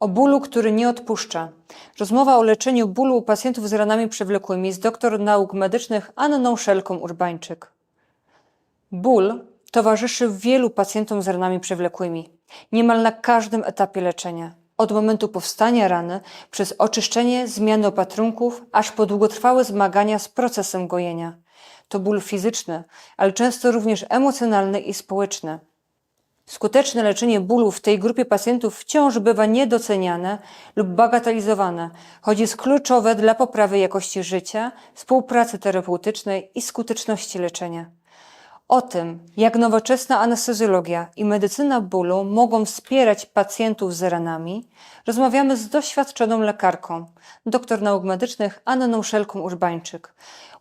O bólu, który nie odpuszcza. Rozmowa o leczeniu bólu u pacjentów z ranami przewlekłymi z doktor nauk medycznych Anną Szelką Urbańczyk. Ból towarzyszy wielu pacjentom z ranami przewlekłymi, niemal na każdym etapie leczenia. Od momentu powstania rany, przez oczyszczenie, zmianę opatrunków, aż po długotrwałe zmagania z procesem gojenia. To ból fizyczny, ale często również emocjonalny i społeczny. Skuteczne leczenie bólu w tej grupie pacjentów wciąż bywa niedoceniane lub bagatelizowane, choć jest kluczowe dla poprawy jakości życia, współpracy terapeutycznej i skuteczności leczenia. O tym, jak nowoczesna anestezjologia i medycyna bólu mogą wspierać pacjentów z ranami, rozmawiamy z doświadczoną lekarką, doktor nauk medycznych Anną Szelką Urbańczyk.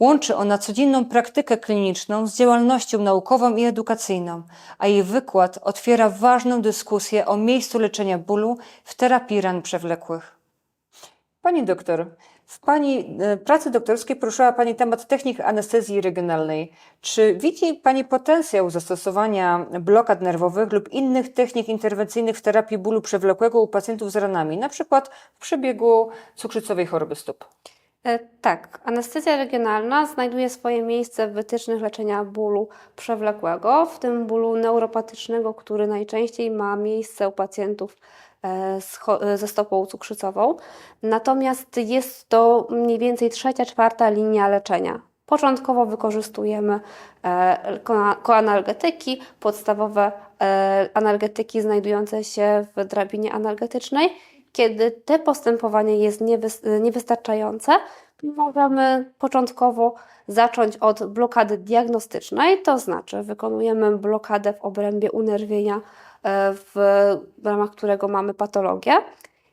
Łączy ona codzienną praktykę kliniczną z działalnością naukową i edukacyjną, a jej wykład otwiera ważną dyskusję o miejscu leczenia bólu w terapii ran przewlekłych. Pani doktor, w Pani e, pracy doktorskiej poruszyła Pani temat technik anestezji regionalnej. Czy widzi Pani potencjał zastosowania blokad nerwowych lub innych technik interwencyjnych w terapii bólu przewlekłego u pacjentów z ranami, na przykład w przebiegu cukrzycowej choroby stóp? E, Tak, anestezja regionalna znajduje swoje miejsce w wytycznych leczenia bólu przewlekłego, w tym bólu neuropatycznego, który najczęściej ma miejsce u pacjentów ze stopą cukrzycową. Natomiast jest to mniej więcej trzecia, czwarta linia leczenia. Początkowo wykorzystujemy e, ko- koanalgetyki, podstawowe e, analgetyki znajdujące się w drabinie analgetycznej. Kiedy te postępowanie jest niewys- niewystarczające, możemy początkowo zacząć od blokady diagnostycznej, to znaczy wykonujemy blokadę w obrębie unerwienia, e, w, w ramach którego mamy patologię.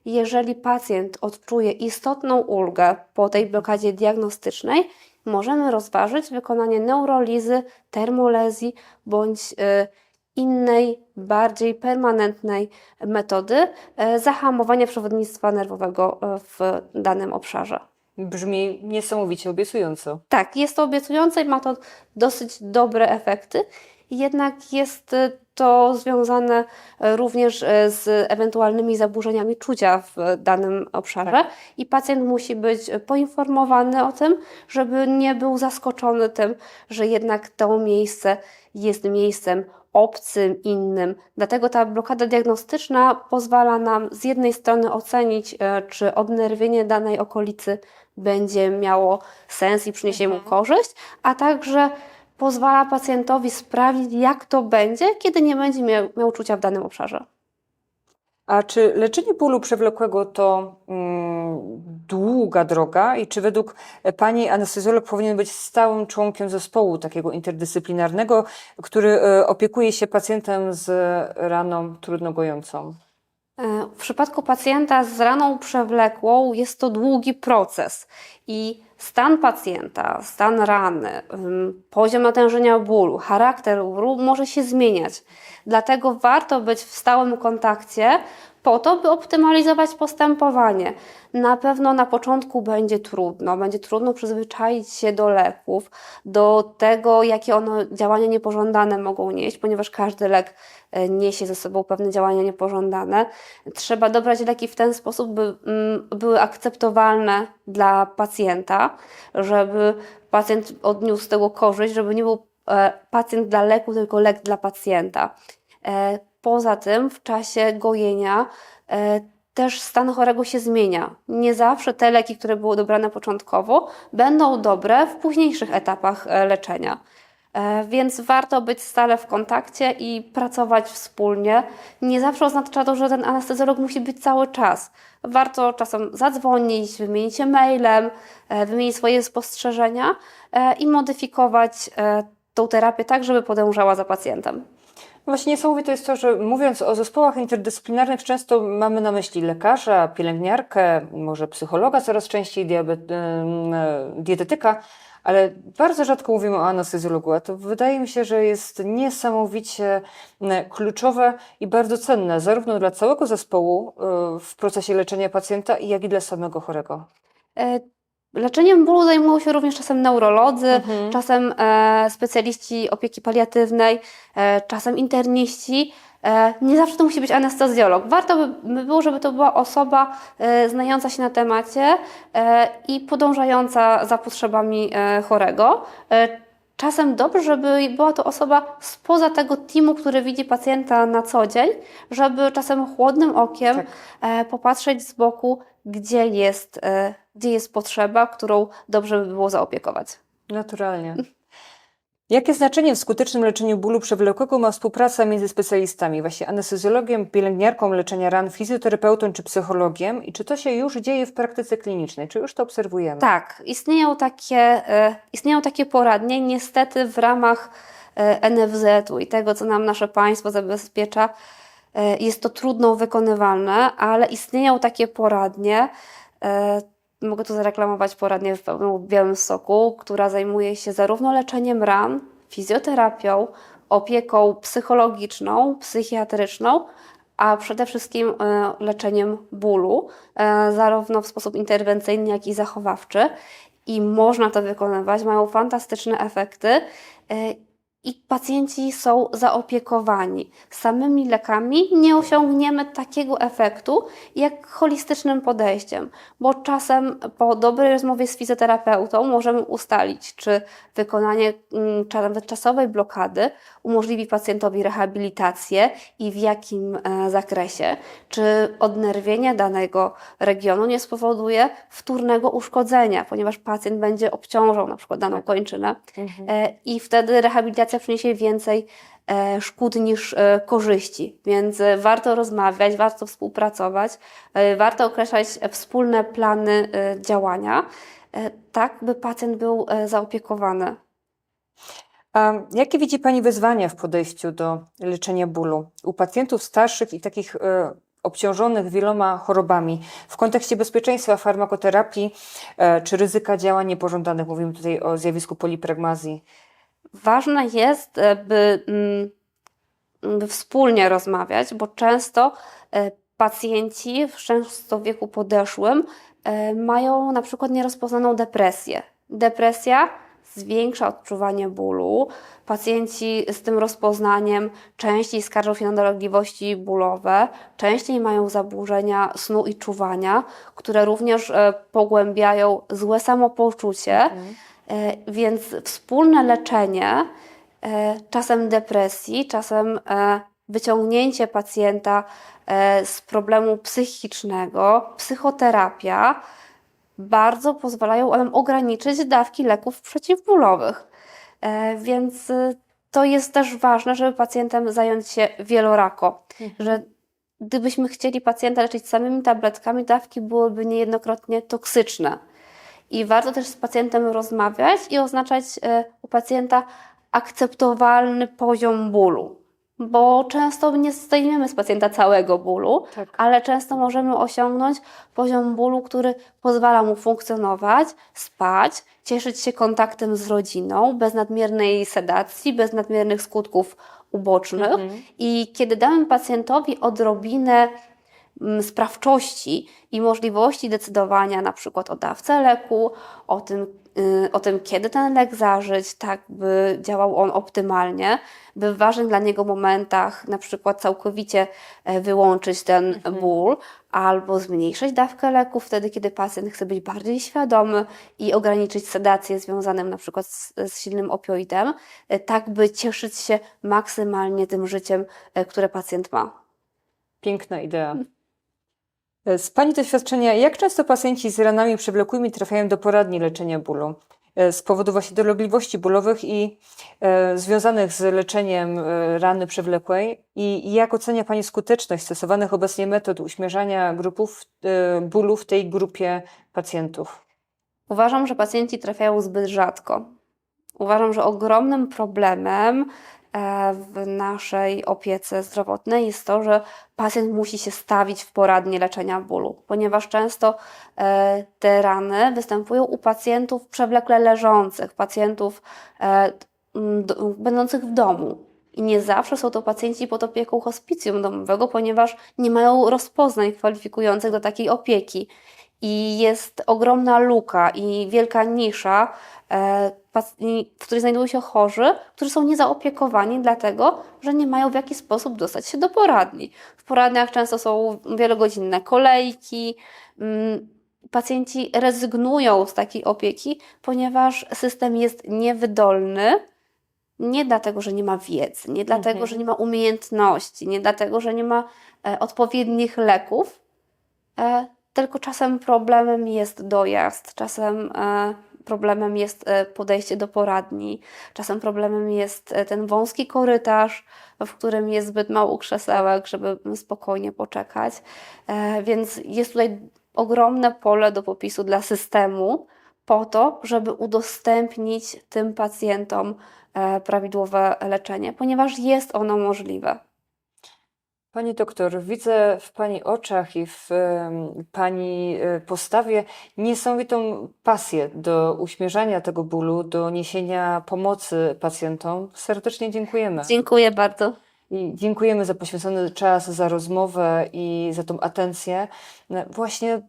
Jeżeli pacjent odczuje istotną ulgę po tej blokadzie diagnostycznej, możemy rozważyć wykonanie neurolizy, termolezji bądź e, innej, bardziej permanentnej metody e, zahamowania przewodnictwa nerwowego e, w danym obszarze. Brzmi niesamowicie obiecująco. Tak, jest to obiecujące i ma to dosyć dobre efekty, jednak jest y, to związane y, również y, z ewentualnymi zaburzeniami czucia w danym obszarze Tak. i pacjent musi być poinformowany o tym, żeby nie był zaskoczony tym, że jednak to miejsce jest miejscem obcym, innym. Dlatego ta blokada diagnostyczna pozwala nam z jednej strony ocenić, czy obnerwienie danej okolicy będzie miało sens i przyniesie mu Mhm. korzyść, a także pozwala pacjentowi sprawdzić, jak to będzie, kiedy nie będzie miał, miał czucia w danym obszarze. A czy leczenie bólu przewlekłego to mm, długa droga i czy według Pani anestezjolog powinien być stałym członkiem zespołu takiego interdyscyplinarnego, który e, opiekuje się pacjentem z raną trudno gojącą? E, W przypadku pacjenta z raną przewlekłą jest to długi proces i stan pacjenta, stan rany, poziom natężenia bólu, charakter bólu może się zmieniać. Dlatego warto być w stałym kontakcie po to, by optymalizować postępowanie. Na pewno na początku będzie trudno, będzie trudno przyzwyczaić się do leków, do tego, jakie one działania niepożądane mogą nieść, ponieważ każdy lek e, niesie ze sobą pewne działania niepożądane. Trzeba dobrać leki w ten sposób, by mm, były akceptowalne dla pacjenta, żeby pacjent odniósł z tego korzyść, żeby nie był e, pacjent dla leku, tylko lek dla pacjenta. E, Poza tym w czasie gojenia e, też stan chorego się zmienia. Nie zawsze te leki, które były dobrane początkowo, będą dobre w późniejszych etapach leczenia. E, Więc warto być stale w kontakcie i pracować wspólnie. Nie zawsze oznacza to, że ten anestezjolog musi być cały czas. Warto czasem zadzwonić, wymienić się mailem, e, wymienić swoje spostrzeżenia e, i modyfikować tą terapię tak, żeby podążała za pacjentem. Właśnie niesamowite jest to, że mówiąc o zespołach interdyscyplinarnych, często mamy na myśli lekarza, pielęgniarkę, może psychologa, coraz częściej diabet, dietetyka, ale bardzo rzadko mówimy o anestezjologu, a to wydaje mi się, że jest niesamowicie kluczowe i bardzo cenne, zarówno dla całego zespołu e, w procesie leczenia pacjenta, jak i dla samego chorego. E, Leczeniem bólu zajmują się również czasem neurolodzy, Mhm. czasem e, specjaliści opieki paliatywnej, e, czasem interniści. E, Nie zawsze to musi być anestezjolog. Warto by by było, żeby to była osoba e, znająca się na temacie e, i podążająca za potrzebami chorego. Czasem dobrze, żeby była to osoba spoza tego teamu, który widzi pacjenta na co dzień, żeby czasem chłodnym okiem Tak. popatrzeć z boku, gdzie jest, gdzie jest potrzeba, którą dobrze by było zaopiekować. Naturalnie. Jakie znaczenie w skutecznym leczeniu bólu przewlekłego ma współpraca między specjalistami, właśnie anestezjologiem, pielęgniarką leczenia ran, fizjoterapeutą czy psychologiem? I czy to się już dzieje w praktyce klinicznej? Czy już to obserwujemy? Tak, istnieją takie, e, istnieją takie poradnie. Niestety w ramach e, NFZ-u i tego, co nam nasze państwo zabezpiecza, e, jest to trudno wykonywalne, ale istnieją takie poradnie. E, Mogę tu zareklamować poradnię w Białym Soku, która zajmuje się zarówno leczeniem ran, fizjoterapią, opieką psychologiczną, psychiatryczną, a przede wszystkim e, leczeniem bólu, e, zarówno w sposób interwencyjny, jak i zachowawczy. I można to wykonywać, mają fantastyczne efekty. I pacjenci są zaopiekowani. Samymi lekami nie osiągniemy takiego efektu jak holistycznym podejściem, bo czasem po dobrej rozmowie z fizjoterapeutą możemy ustalić, czy wykonanie mm, nawet czasowej blokady umożliwi pacjentowi rehabilitację i w jakim e, zakresie, czy odnerwienie danego regionu nie spowoduje wtórnego uszkodzenia, ponieważ pacjent będzie obciążał na przykład daną kończynę Mhm. e, i wtedy rehabilitacja przyniesie więcej e, szkód niż e, korzyści. Więc e, warto rozmawiać, warto współpracować, warto określać wspólne plany działania, tak by pacjent był zaopiekowany. A jakie widzi Pani wyzwania w podejściu do leczenia bólu u pacjentów starszych i takich obciążonych wieloma chorobami w kontekście bezpieczeństwa farmakoterapii czy ryzyka działań niepożądanych? Mówimy tutaj o zjawisku polipragmazji. Ważne jest, e, by, mm, by wspólnie rozmawiać, bo często e, pacjenci, często w wieku podeszłym, e, mają na przykład nierozpoznaną depresję. Depresja zwiększa odczuwanie bólu. Pacjenci z tym rozpoznaniem częściej skarżą się na dolegliwości bólowe, częściej mają zaburzenia snu i czuwania, które również pogłębiają złe samopoczucie. E, Więc wspólne leczenie, e, czasem depresji, czasem e, wyciągnięcie pacjenta e, z problemu psychicznego, psychoterapia, bardzo pozwalają nam ograniczyć dawki leków przeciwbólowych. E, Więc e, to jest też ważne, żeby pacjentem zająć się wielorako, że gdybyśmy chcieli pacjenta leczyć samymi tabletkami, dawki byłyby niejednokrotnie toksyczne. I warto też z pacjentem rozmawiać i oznaczać e, u pacjenta akceptowalny poziom bólu. Bo często nie zdejmiemy z pacjenta całego bólu, Tak. ale często możemy osiągnąć poziom bólu, który pozwala mu funkcjonować, spać, cieszyć się kontaktem z rodziną, bez nadmiernej sedacji, bez nadmiernych skutków ubocznych. I kiedy damy pacjentowi odrobinę sprawczości i możliwości decydowania na przykład o dawce leku, o tym, y, o tym, kiedy ten lek zażyć, tak by działał on optymalnie, by w ważnych dla niego momentach na przykład całkowicie e, wyłączyć ten ból, albo zmniejszyć dawkę leku wtedy, kiedy pacjent chce być bardziej świadomy i ograniczyć sedację związaną na przykład z, z silnym opioidem, e, tak by cieszyć się maksymalnie tym życiem, e, które pacjent ma. Piękna idea. E, Z Pani doświadczenia, jak często pacjenci z ranami przewlekłymi trafiają do poradni leczenia bólu? E, Z powodu właśnie dolegliwości bólowych i e, związanych z leczeniem e, rany przewlekłej i jak ocenia Pani skuteczność stosowanych obecnie metod uśmierzania grupów e, bólu w tej grupie pacjentów? Uważam, że pacjenci trafiają zbyt rzadko. Uważam, że ogromnym problemem e, w naszej opiece zdrowotnej jest to, że pacjent musi się stawić w poradni leczenia bólu, ponieważ często e, te rany występują u pacjentów przewlekle leżących, pacjentów e, będących w domu. I nie zawsze są to pacjenci pod opieką hospicjum domowego, ponieważ nie mają rozpoznań kwalifikujących do takiej opieki. I jest ogromna luka i wielka nisza, e, w której znajdują się chorzy, którzy są niezaopiekowani, dlatego że nie mają w jaki sposób dostać się do poradni. W poradniach często są wielogodzinne kolejki. mm, Pacjenci rezygnują z takiej opieki, ponieważ system jest niewydolny. Nie dlatego, że nie ma wiedzy, nie dlatego, Mhm. że nie ma umiejętności, nie dlatego, że nie ma e, odpowiednich leków, e, tylko czasem problemem jest dojazd, czasem e, problemem jest e, podejście do poradni, czasem problemem jest e, ten wąski korytarz, w którym jest zbyt mało krzesełek, żeby spokojnie poczekać. Więc jest tutaj ogromne pole do popisu dla systemu po to, żeby udostępnić tym pacjentom prawidłowe leczenie, ponieważ jest ono możliwe. Pani doktor, widzę w Pani oczach i w em, Pani e, postawie niesamowitą pasję do uśmierzania tego bólu, do niesienia pomocy pacjentom. Serdecznie dziękujemy. Dziękuję bardzo. I dziękujemy za poświęcony czas, za rozmowę i za tą atencję. e, Właśnie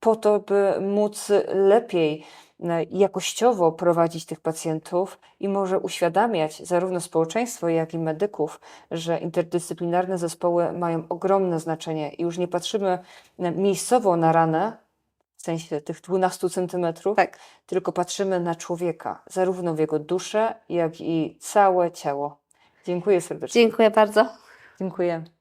po to, by móc lepiej, e, jakościowo prowadzić tych pacjentów i może uświadamiać zarówno społeczeństwo, jak i medyków, że interdyscyplinarne zespoły mają ogromne znaczenie i już nie patrzymy e, miejscowo na ranę, w sensie tych 12 centymetrów, Tak. tylko patrzymy na człowieka, zarówno w jego duszę, jak i całe ciało. Dziękuję serdecznie. Dziękuję bardzo. Dziękuję.